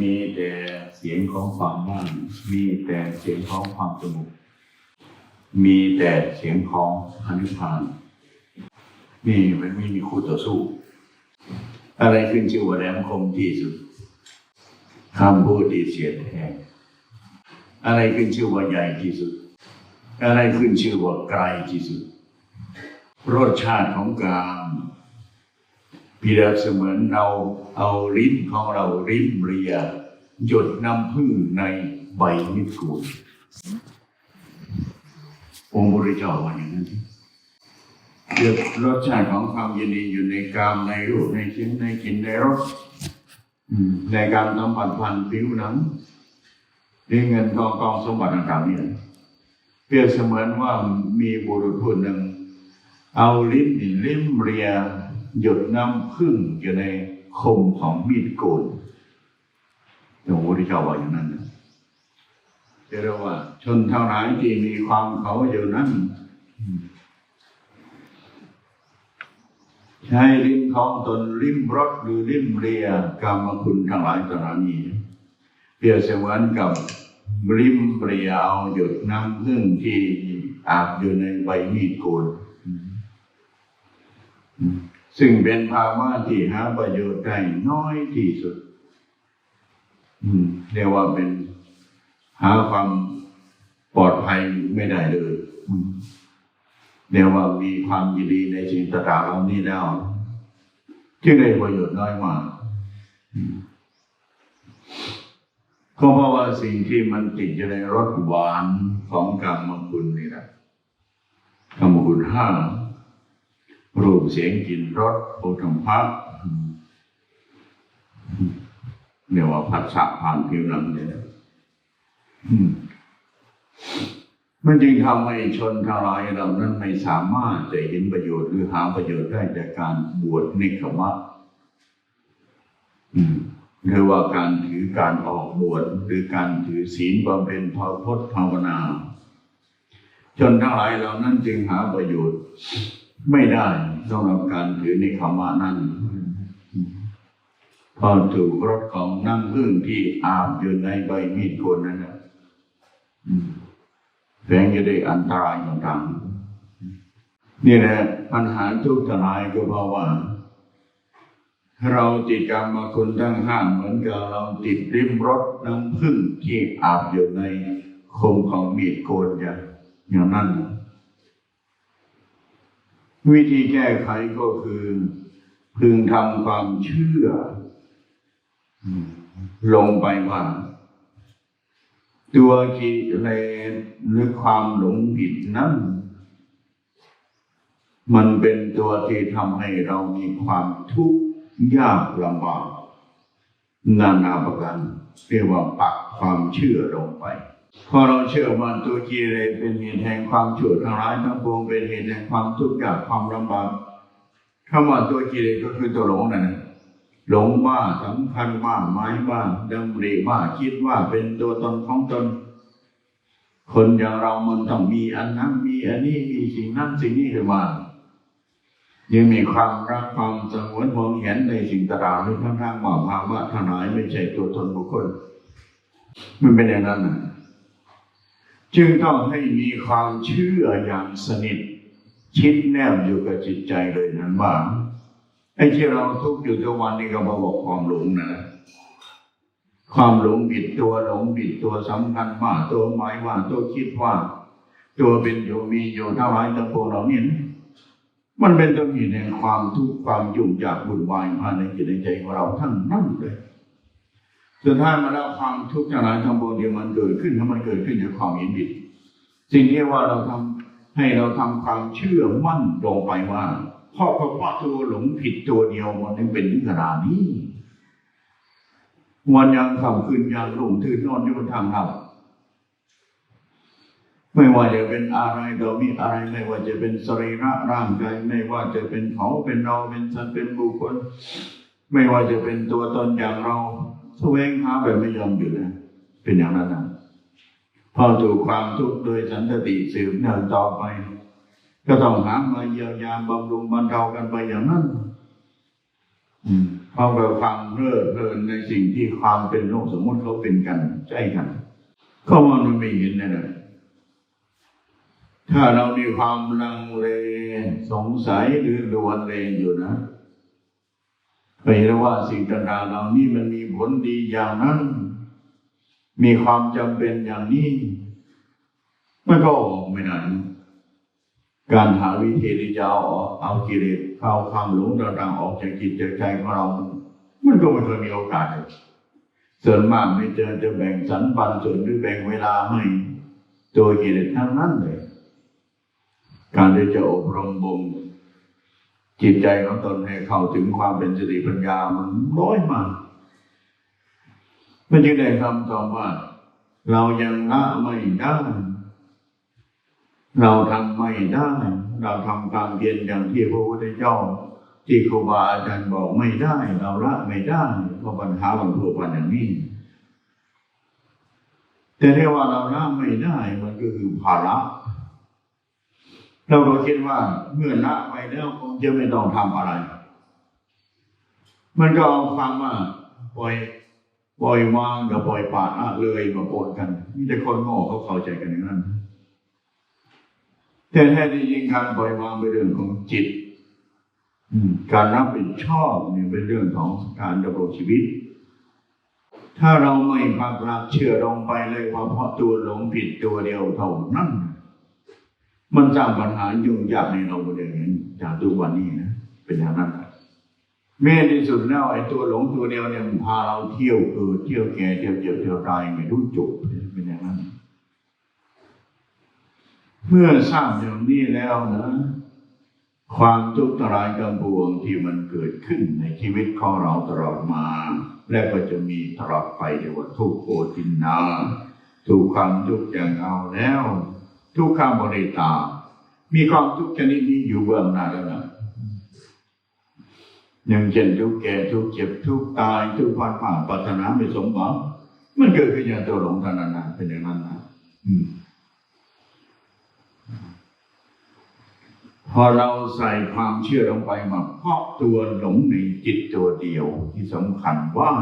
มีแต่เสียงของความว่าง มีแต่เสียงของความสงบ มีแต่เสียงของอนิพพาน นี่มันไม่มีคู่ต่อสู้ อะไรขึ้นชื่อว่าแหลมคมที่สุดคำพูดที่เสียดแทงอะไรขึ้นชื่อว่าใหญ่ที่สุด อะไรขึ้นชื่อว่าไกลที่สุด รสชาติของกาม เปรียบเสมือนเราเอาลิ้นของเราริ้มเรียหยดน้ำผึ้งในใบมิตรกูลองค์บริจาคว่าอย่างนั้นเกิดรสชาติของความยินดีอยู่ในกามในรูปในเสียงในกลิ่นในรสในการสัมผัสพันผิวหนังในเงินทองกองสมบัติต่างๆเนี่ยเปรียบเสมือนว่ามีบุรุษผู้หนึ่ง เอาลิ้นนี่ลิ้มเรีย หยดน้ำพึ่งอยู่ในคมของมีดโกนหลวงพ่อที่เจ้าว่าอย่างนั้นนะเรียกว่า ชนเท่าไหร่ที่มีความเขาอยู่นั้นใช้ลิ้นของตนลิ้มรสหรือลิ้มเรียกรรมคุณทั้งหลายต่านี้เปรียบเสมือนกับลิ้มเรียเอาหยดน้ำพึ่งที่อาบอยู่ในใบมีดโกน ซึ่งเป็นภาวะที่หาประโยชน์ได้น้อยที่สุดเรียกว่าเป็นหาความปลอดภัยไม่ได้เลยเรียกว่ามีความยินดีในสิ่งต่างๆเหล่านี้แล้วจึงได้ประโยชน์น้อยมากก็เพราะว่าสิ่งที่มันติดอยู่ในรสหวานของกรรมคุณนี่แหละกรรมคุณห้า รูปเสียงกลิ่นรสโอธรรมภะเรียกว่าผัสสะผ่านผิวหนังเนี่ยมันจึงทำให้ชนทั้งหลายเหล่านั้นไม่สามารถจะเห็นประโยชน์หรือหาประโยชน์ได้จากการบวชนิกมะอืมหรือว่าการถือการออกบวชหรือการถือศีลบำเพ็ญภาวพจน์ภาวนา ชนทั้งหลายเหล่านั้นจึงหาประโยชน์ไม่ได้ สำหรับการถือในคำว่านั้นพอถูกรถของน้ำพึ่งที่อาบอยู่ในใบมีดโกนนั้นนะอืมแฝงจะได้อันตรายต่างๆนี่แหละปัญหาทุกทลายก็เพราะว่า เราติดกรรมมาคุณทั้งห้าเหมือนกับเราติดริมรถน้ำพึ่งที่อาบอยู่ในคมของมีดโกนอย่างอย่างนั้นนะ วิธีแก้ไขก็คือ พึงทำความเชื่อ ลงไปว่า ตัวกิเลสหรือความหลงผิดนั้นมันเป็นตัวที่ทำให้เรามีความทุกข์ยากลำบากนานาประการเรียกว่าปักความเชื่อลงไป พอเราเชื่อว่าตัวกิเลสเป็นเหตุแห่งความชั่วทั้งหลายทั้งปวงเป็นเหตุแห่งความทุกข์ยากความลำบากคำว่าตัวกิเลสก็คือตัวหลงนั่นนะหลงว่าสำคัญว่าหมายว่าดำริว่าคิดว่าเป็นตัวตนของตน คนอย่างเรามันต้องมีอันนั้นมีอันนี้มีสิ่งนั้นสิ่งนี้ขึ้นมายังมีความรักความสงวนห่วงแหนในสิ่งต่างๆหรือทั้งทางว่าภาวะทั้งหลายไม่ใช่ตัวตนบุคคลมันเป็นอย่างนั้นนะ จึงต้องให้มีความเชื่ออย่างสนิท ชิดแนบอยู่กับจิตใจเลยนั้นว่าไอ้ที่เราทุกข์อยู่ทุกวันนี้ก็มาบอกความหลงนะความหลงผิดตัวหลงผิดตัวสำคัญว่าตัวหมายว่าตัวคิดว่า ตัวเป็นอยู่มีอยู่เท่าไรทั้งปวงเหล่านี้นะมันเป็นต้นเหตุแห่งความทุกข์ความยุ่งยากวุ่นวายภายในจิตในใจของเราทั้งนั้นเลย สุดท้ายมาแล้วความทุกข์ทั้งหลายทั้งปวงที่มันเกิดขึ้นถ้ามันเกิดขึ้นจากความเห็นผิดสิ่งที่ว่าเราทำให้เราทำความเชื่อมั่นลงไปว่าพราะเพราะว่าตัวหลงผิดตัวเดียวมันยังเป็นถึงขนาดนี้วันยังคำคืนยังหลงทื่นนอนอยู่บนทางเราไม่ว่าจะเป็นอะไรเรามีอะไรไม่ว่าจะเป็นสรีระร่างกายไม่ว่าจะเป็นเขาเป็นเราเป็นสัตว์เป็นบุคคล ไม่ว่าจะเป็นตัวตนอย่างเรา แสวงหาแบบไม่ยอมหยุดนะเป็นอย่างนั้นนะพอถูกความทุกข์โดยสันติสืบเนื่องต่อไป ก็ต้องหามาเยียวยาบำรุงบรรเทากันไปอย่างนั้นอืมพเขาก็ฟังเพลิดเพลินในสิ่งที่ความเป็นโลกสมมติเขาเป็นกันใช่กันก็มันไม่เห็นนะถ้าเรามีความลังเลสงสัยหรือลวนเลอยู่นะ เห็นว่าสิ่งต่างๆเหล่านี้มันมีผลดีอย่างนั้น มีความจำเป็นอย่างนี้มันก็ออกไม่ได้นการหาวิธีที่จะเอาเอากิเลสเอาความหลงต่างๆออกจากจิตจากใจของเรา มันก็ไม่เคยมีโอกาสเลยส่วนมากไม่เจอจะแบ่งสรรปันส่วนหรือแบ่งเวลาให้ตัวกิเลสทั้งนั้นเลย การที่จะอบรมบ่ม จิตใจของตนให้เข้าถึงความเป็นสติปัญญามันน้อยมากมันจึงได้คำตอบว่า เรายังละไม่ได้ เราทำไม่ได้ เราทำความเพียรอย่างที่พระพุทธเจ้าที่ครูบาอาจารย์บอกไม่ได้ เราละไม่ได้เพราะปัญหามันพัวพันอย่างนี้ แต่ที่ว่าเราละไม่ได้มันก็คือภาระ เราก็คิดว่าเมื่อละไปแล้วคงจะไม่ต้องทำอะไร มันก็เอาความว่าปล่อยปล่อยวางกับปล่อยปละละเลยมาปนกันมีแต่คนโง่เขาเข้าใจกันอย่างนั้น แต่แท้ที่จริงการปล่อยวางเป็นเรื่องของจิตการรับผิดชอบเนี่ยเป็นเรื่องของการดำรงชีวิต ถ้าเราไม่ปักหลักเชื่อลงไปเลยว่าเพราะตัวหลงผิดตัวเดียวเท่านั้น มันสร้างปัญหายุ่งยากในเราบริเวณจากทุกวันนี้นะเป็นอย่างนั้นนะแม้ที่สุดแล้วไอ้ตัวหลงตัวเดียวเนี่ยมันพาเราเที่ยวเกิดเที่ยวแก่เที่ยวเจ็บเที่ยวตายไม่รู้จบเป็นอย่างนั้น เมื่อทราบอย่างนี้แล้วนะความทุกข์ทรายกำบวงที่มันเกิดขึ้นในชีวิตของเราตลอดมา และก็จะมีตลอดไปเรียกว่าทุกโอทินนา ถูกความทุกข์อย่างเอาแล้ว ทุกขบริตา มีความทุกข์ชนิดนี้อยู่เบื้องหน้าแล้วนะอย่างเช่นทุกแก่ทุกเจ็บทุกตายทุกข์พันผ่านปรารถนาไม่สมหวังมันเกิดขึ้นอย่างตัวหลงเท่านั้นเป็นอย่างนั้นนะพอเราใส่ความเชื่อลงไปมาเพราะตัวหลงในจิตตัวเดียวที่สำคัญว่า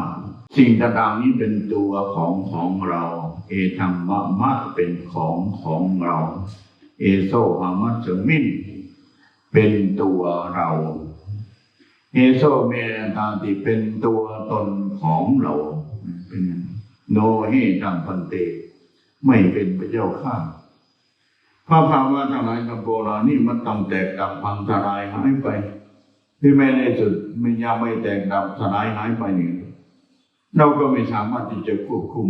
สิ่งต่างๆนี้เป็นตัวของของเรา เอธรรมะมะเป็นของของเรา เอโซหามัสมินเป็นตัวเราเอโซเมตาติเป็นตัวตนของเราเป็นอย่างนั้นโนเฮตังพันเต ไม่เป็นพระเจ้าข้าพระภาวะทั้งหลายกับโบราณนี่มันต้องแตกดับพังทลายหายไป ที่แม้ในสุดมันยังไม่แตกดับสลายหายไปนี่เราก็ไม่สามารถที่จะควบคุม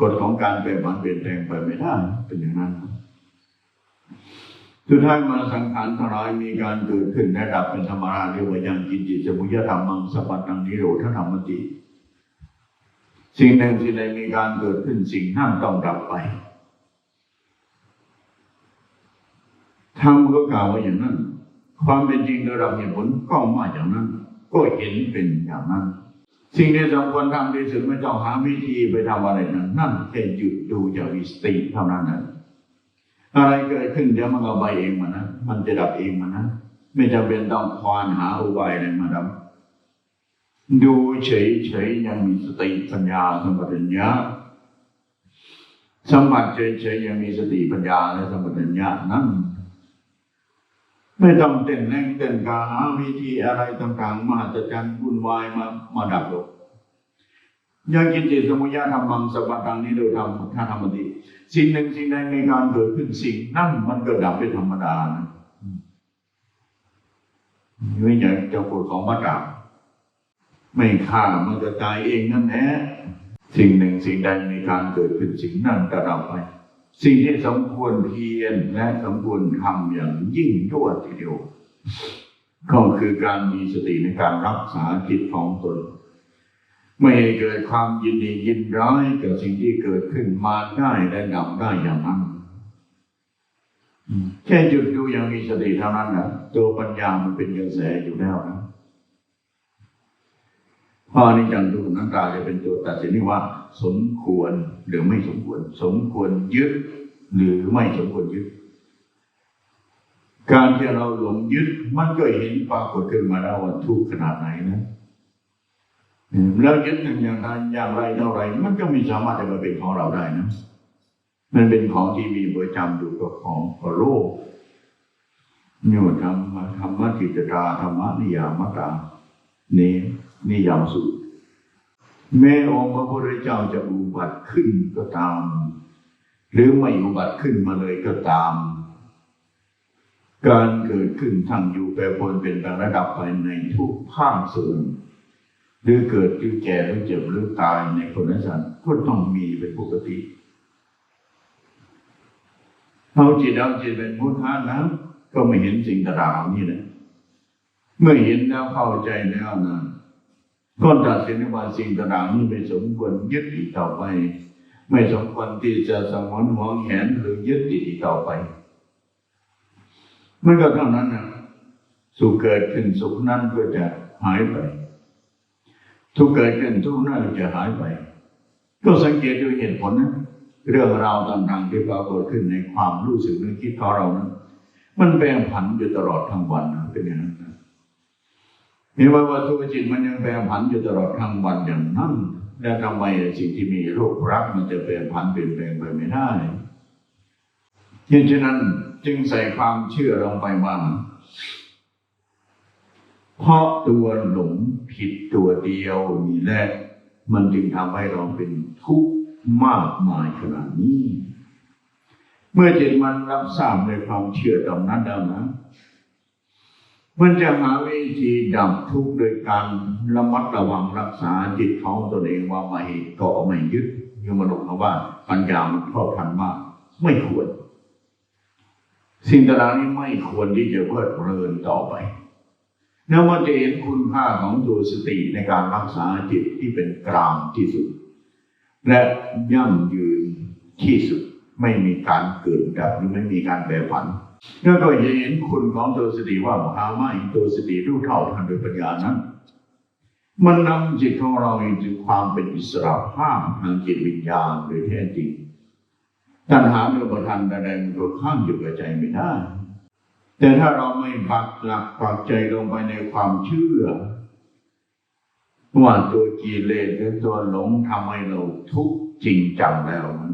กฎของการแปรผันเปลี่ยนแปลงไปไม่ได้เป็นอย่างนั้นสุดท้ายมาสังขารทลายมีการเกิดขึ้นและดับเป็นธรรมราเรียกว่ายังกินจิตสมุยธรรมังสปัตตังนิโรธธรรมติ สิ่งหนึ่งสิ่งใดมีการเกิดขึ้นสิ่งนั้นต้องดับไปธรรมก็กล่าวว่าอย่างนั้น ความเป็นจริงโดยหลักเหตุผลก็มาอย่างนั้น ก็เห็นเป็นอย่างนั้น สิ่งที่สำคัญทำที่สุดไม่ต้องหาวิธีไปทำอะไรนั้น นั่นแค่หยุดดูอย่ามีสติเท่านั้นนะอะไรเกิดขึ้นเดี๋ยวมันก็ไปเองมันนะมันจะดับเองมันนะไม่จำเป็นต้องควานหาอุบายอะไรมาดับดูเฉยๆยังมีสติปัญญาสัมปชัญญะสัมผัสเฉยๆยังมีสติปัญญาและสัมปชัญญะนั้น ไม่ต้องเต้นแรงเต้นกาหาวิธีอะไรต่างๆมหัศจรรย์วุ่นวายมามาดับลงยังกินจิตสมุยธรรมังสปัตังนี้โดยธรรมท่าธรรมติสิ่งหนึ่งสิ่งใดมีการเกิดขึ้นสิ่งนั่นมันก็ดับเป็นธรรมดานะไม่อย่างเจ้ากฎของพระดาบไม่ฆ่ามันก็ตายเองนั่นแหละสิ่งหนึ่งสิ่งใดมีการเกิดขึ้นสิ่งนั้นก็ดับไป สิ่งที่สมควรเพียรและสมควรทำอย่างยิ่งยวดทีเดียว ก็คือการมีสติในการรักษาจิตของตน ไม่ให้เกิดความยินดียินร้ายกับสิ่งที่เกิดขึ้นมาได้และดับได้อย่างนั้นแค่หยุดดูย่างมีสติเท่านั้นนะตัวปัญญามันเป็นกระแสอยู่แล้วนะพอนิจจังทุกขังอนัตตาจะเป็นตัวตัดสินว่า สมควรหรือไม่สมควร สมควรยึด หรือไม่สมควรยึด การที่เราหลงยึดมันก็เห็นปรากฏขึ้นมาแล้วว่าทุกขนาดไหนนะแล้วยึดหนึ่งอย่างไรอย่างไรเท่าไร มันก็ไม่สามารถจะมาเป็นของเราได้นะ มันเป็นของที่มีประจำอยู่กับของกับโลกโยธรรมธรรมจิตตาธรรมนิยามตาเนนิยามสูตร แม้องค์พระพุทธเจ้าจะอุบัติขึ้นก็ตาม หรือไม่อุบัติขึ้นมาเลยก็ตาม การเกิดขึ้นทั้งอยู่แปรปรวนเป็นระดับไปในทุกภาคส่วนหรือเกิดหรือแก่หรือเจ็บหรือตายในคนนั้นสันก็ต้องมีเป็นปกติเอาจิตเอาจิตเป็นพุทธะนะก็ไม่เห็นสิ่งต่างๆนี้นะเมื่อเห็นแล้วเข้าใจแล้วนะ ก็ตัดสินว่าสิ่งต่างๆนี้ไม่สมควรยึดอีกต่อไป ไม่สมควรที่จะสมวนหวงแหนหรือยึดติดอีกต่อไปมันก็เท่านั้นนะสุขเกิดขึ้นสุขนั้นก็จะหายไป ทุกเกิดขึ้นทุกนั้นก็จะหายไป ก็สังเกตดูเหตุผลนะเรื่องราวต่างๆที่ปรากฏขึ้นในความรู้สึกนึกคิดของเรานั้น มันแปรผันอยู่ตลอดทั้งวันนะเป็นอย่างนั้นนะ เห็นไหมว่าทุกจิตมันยังแปรผันอยู่ตลอดทั้งวันอย่างนั้นแล้วทำไมสิ่งที่มีโรครักมันจะแปรผันเปลี่ยนแปลงไปไม่ได้ยิ่งฉะนั้นจึงใส่ความเชื่อลงไปว่าเพราะตัวหลงผิดตัวเดียวนี่แหละมันจึงทำให้เราเป็นทุกข์มากมายขนาดนี้ เมื่อจิตมันรับทราบในความเชื่อตรงนั้นแล้วนะ มันจะหาวิธีดับทุกข์โดยการระมัดระวังรักษาจิตของตนเองว่าไม่เกาะไม่ยึดยมาหลงนะว่า ปัญญามันครอบพันมาก ไม่ควร สิ่งต่างๆนี้ไม่ควรที่จะเพลิดเพลินต่อไปแล้วมันจะเห็นคุณค่าของตัวสติในการรักษาจิตที่เป็นกลางที่สุด และยั่งยืนที่สุดไม่มีการเกิดดับหรือไม่มีการแปรผัน แล้วก็จะเห็นคุณของตัวสติว่ามหาไม่ตัวสติรู้เท่าทันโดยปัญญานั้น มันนำจิตของเราถึงความเป็นอิสระภาพทางจิตวิญญาณโดยแท้จริงตัณหาโดยประทันใดๆมันก็ข้างอยู่กับใจไม่ได้ แต่ถ้าเราไม่ปักหลักปักใจลงไปในความเชื่อว่าตัวกิเลสหรือตัวหลงทำให้เราทุกข์จริงจังแล้วมัน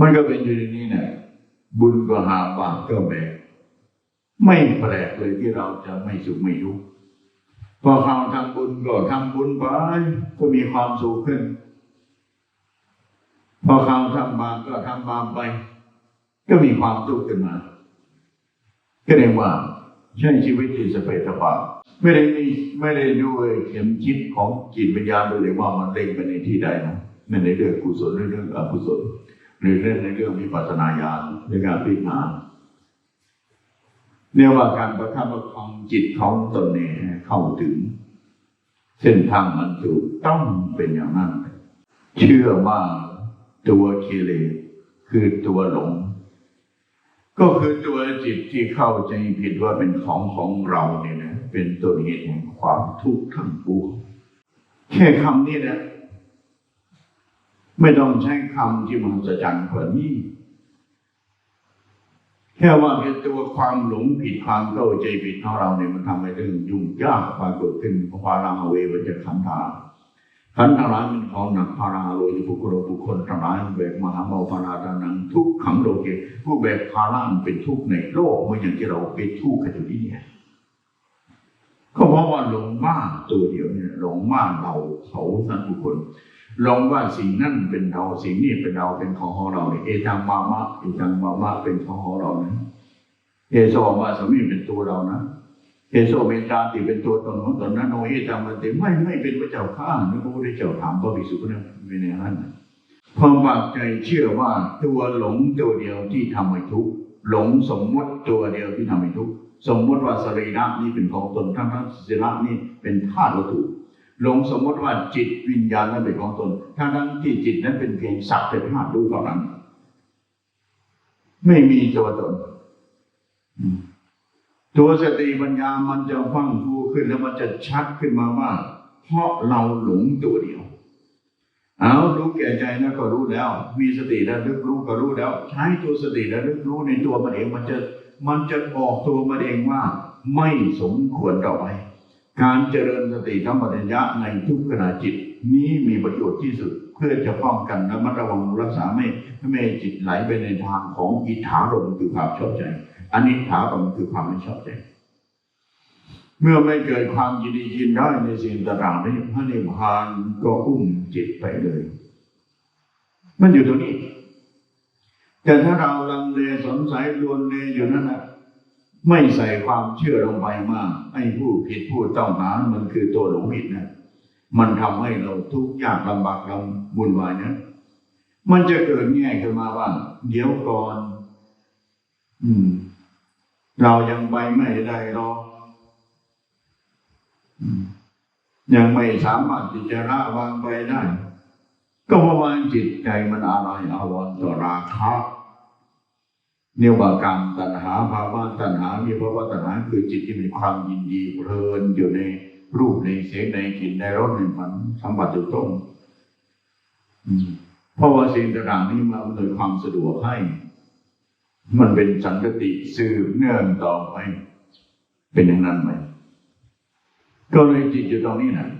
มันก็เป็นอยู่ในนี้แหละ บุญก็หาบาปก็แบกไม่แปลกเลยที่เราจะไม่สุขไม่ทุกข์พอเขาทำบุญก็ทำบุญไปก็มีความสุขขึ้น พอเขาทำบาปก็ทำบาปไป ก็มีความทุกข์ขึ้นมาก็เรียกว่าใช้ชีวิตที่สเปสปะไม่ได้มีไม่ได้ด้วยเข็มจิตของจิตวิญญาณโดยเลยว่ามันเล็งไปในที่ใดนะไม่ในเรื่องกุศลเรื่องอกุศล หรือเรื่องในเรื่องวิปัสสนาญาณในการพิจารณาเนี่ยว่าการประคับประคองจิตของตนเองเข้าถึง เส้นทางมันถูกต้องเป็นอย่างนั้น เชื่อว่าตัวกิเลสคือตัวหลง ก็คือตัวจิตที่เข้าใจผิดว่าเป็นของของเราเนี่ยนะเป็นตัวเหตุแห่งความทุกข์ทั้งปวงแค่คำนี้นะ ไม่ต้องใช้คำที่มหัศจรรย์กว่านี้ แค่ว่าเป็นตัวความหลงผิดความเข้าใจผิดของเราเนี่ยมันทำให้เรื่องยุ่งยากปรากฏขึ้นเพราะว่าเราเวมันจะขันธาขันธ์ทั้งหลายมันของหนักพาราโลยบุคคลบุคคลทั้งหลายแบกมหาเบาพาราดานังทุกขังโลเกผู้แบกภาระเป็นทุกข์ในโลกเมืออย่างที่เราเป็นทุกข์กันอยู่นี่เนี่ยก็เพราะว่าหลงมากตัวเดียวเนี่ยหลงมากเราเขาท่านบุคคล หลงว่าสิ่งนั้นเป็นเราสิ่งนี้เป็นเราเป็นของของเราเนี่ยเอตังมามะเอตังมามะเป็นของของเรานะเอโซมาสมีเป็นตัวเรานะเอโซเมตาติเป็นตัวตนของตนนั้นโนเอตังมันติไม่ไม่เป็นพระเจ้าข้านะพระพุทธเจ้าถามพระภิกษุนั้นเป็นอย่างนั้นความปากใจเชื่อว่าตัวหลงตัวเดียวที่ทำให้ทุกข์หลงสมมติตัวเดียวที่ทำให้ทุกข์สมมติว่าสรีระนี้เป็นของตนทั้งทั้งสรีระนี้เป็นธาตุวัตถุ หลงสมมติว่าจิตวิญญาณนั้นเป็นของตนทั้งทั้งที่จิตนั้นเป็นเพียงสักแต่ธาตุรู้เท่านั้น ไม่มีตัวตน ตัวสติปัญญามันจะฟังฟูขึ้นแล้วมันจะชัดขึ้นมาว่า เพราะเราหลงตัวเดียว เอารู้แก่ใจนะก็รู้แล้ว มีสติแล้วลึกรู้ก็รู้แล้ว ใช้ตัวสติแล้วลึกรู้ในตัวมันเองมันจะมันจะบอกตัวมันเองว่า ไม่สมควรต่อไป การเจริญสติธรรมปัญญะในทุกขณะจิต นี้มีประโยชน์ที่สุดเพื่อจะป้องกันและมัดระวังรักษาไม่ไม่ให้จิตไหลไปในทางของอิทธารมคือความชอบใจอนิถารมคือความไม่ชอบใจ เมื่อไม่เกิดความยินดียินได้ในสิ่งต่างๆนี้พระนิพพานก็อุ้มจิตไปเลย มันอยู่ตรงนี้ แต่ถ้าเราลังเลสงสัยลวนเลอยู่นั่นนะ ไม่ใส่ความเชื่อลงไปมากไอ้ผู้ผิดผู้ต้องหามันคือตัวหลงผิดนะมันทำให้เราทุกข์ยากลำบากลำบุญวายนะมันจะเกิดแง่ขึ้นมาว่าเดี๋ยวก่อน อืม เรายังไปไม่ได้หรอกยังไม่สามารถที่จะละวางไปได้ ก็เพราะว่าจิตใจมันอะไรอาวรต่อราคะ เนียว่ากรรมตัณหาภาวะตัณหา มีภาวะตัณหาคือจิตที่มีความยินดีเพลินอยู่ในรูปในเสียงในกลิ่นในรสในมันสัมผัสถูกต้องเพราะว่าสิ่งต่างๆนี้มาอำนวยความสะดวกให้ มันเป็นสันติสืบเนื่องต่อไป เป็นอย่างนั้นไหมก็เลยจิตอยู่ตรงนี้นะ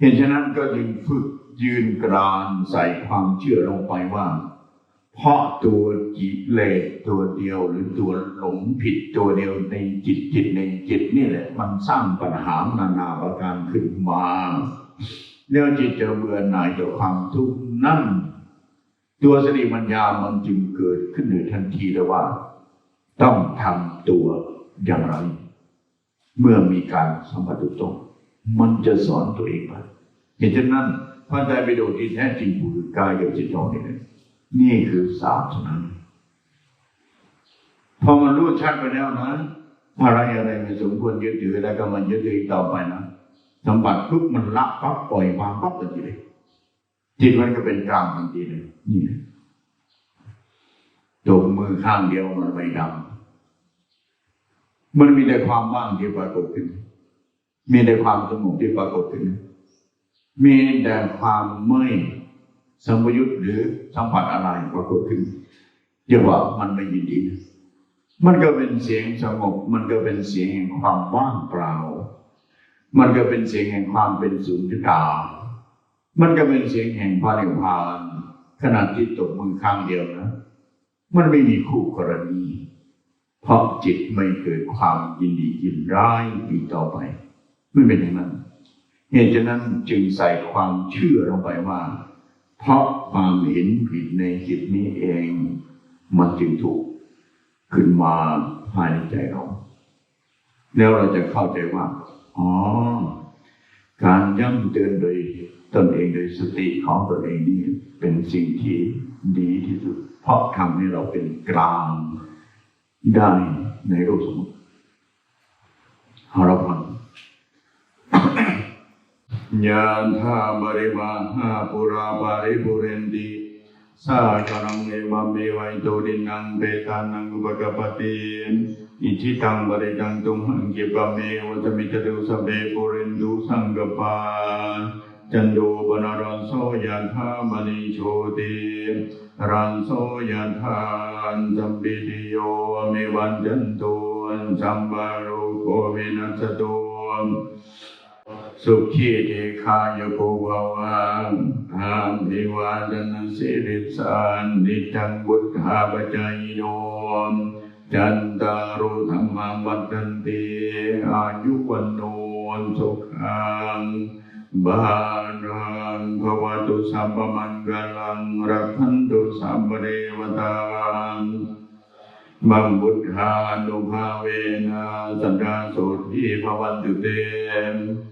เห็นฉะนั้นก็จึงฝึกยืนกรานใส่ความเชื่อลงไปว่า เพราะตัวกิเลสตัวเดียวหรือตัวหลงผิดตัวเดียวในจิตจิตในจิตนี่แหละ มันสร้างปัญหานานาประการขึ้นมาแล้วจิตจะเบื่อหน่ายจากความทุกข์นั่น ตัวสติปัญญามันจึงเกิดขึ้นในทันทีเลยว่า ต้องทำตัวอย่างไร เมื่อมีการสัมผัสถูกต้องมันจะสอนตัวเองไปเหตุฉะนั้นพระไตรปิฎกที่แท้จริงคือกายกับจิตเราเนี่ย นี่คือศาสนาพอมันรู้ชัดไปแล้วนะอะไรอะไรไม่สมควรยึดถือแล้วก็มันยึดถือต่อไปนะสมผัสปุ๊บมันละปั๊บปล่อยวางปั๊บทันทีเลยจิตมันก็เป็นกลางทันทีเลยนี่นะตกมือข้างเดียวมันไม่ดังมันมีแต่ความว่างที่ปรากฏขึ้น มีแต่ความสงบที่ปรากฏขึ้น มีแต่ความไม่ สมยุทธ์หรือสัมผัสอะไรปรากฏขึ้นเรียกว่ามันไม่ยินดี มันก็เป็นเสียงสงบ มันก็เป็นเสียงแห่งความว่างเปล่า มันก็เป็นเสียงแห่งความเป็นสุญญตา มันก็เป็นเสียงแห่งพระนิพพานขณะที่ตกมือข้างเดียวนะ มันไม่มีคู่กรณี เพราะจิตไม่เกิดความยินดียินร้ายอีกต่อไป ไม่เป็นอย่างนั้น เหตุฉะนั้นจึงใส่ความเชื่อลงไปว่า เพราะความเห็นผิดในจิตนี้เอง มันจึงถูกขึ้นมาภายในใจเราแล้วเราจะเข้าใจว่า อ๋อ การย่ำเตือนโดยตนเองโดยสติของตนเองนี่เป็นสิ่งที่ดีที่สุด เพราะทำให้เราเป็นกลางได้ในโลกสมมติเราฟัง ยานธาบริวาหาปุราบาริปุเรนติสาคารังเอวเมวัยโตดินังเบตานังอุปกปติอิจิตังบริจังตุงหังกิปะเมวัตมิตตุสเบปุเรนตุสังกปาจันโดปนรันโสยาธามณิโชติรันโสยาธานสัมปิติโยเมวันจันโตสัมบาโรโกวินัสโต สุขีเทคายโกภวังอาภิวาดนสิริสานนิจังบุตธาปจายโนจันตารุธรรมังวัฏันติอายุวันโนสุขังบาลังภวตุสัพพมังกลังรักขันตุสัพพเทวตาบังบุทธานุภาเวนะสันดาโสทีภวันตุเตบมังกลังรักขันตุสัพพเทวตธรรมานุภาเวนะสันดาโสทีภวันตุเต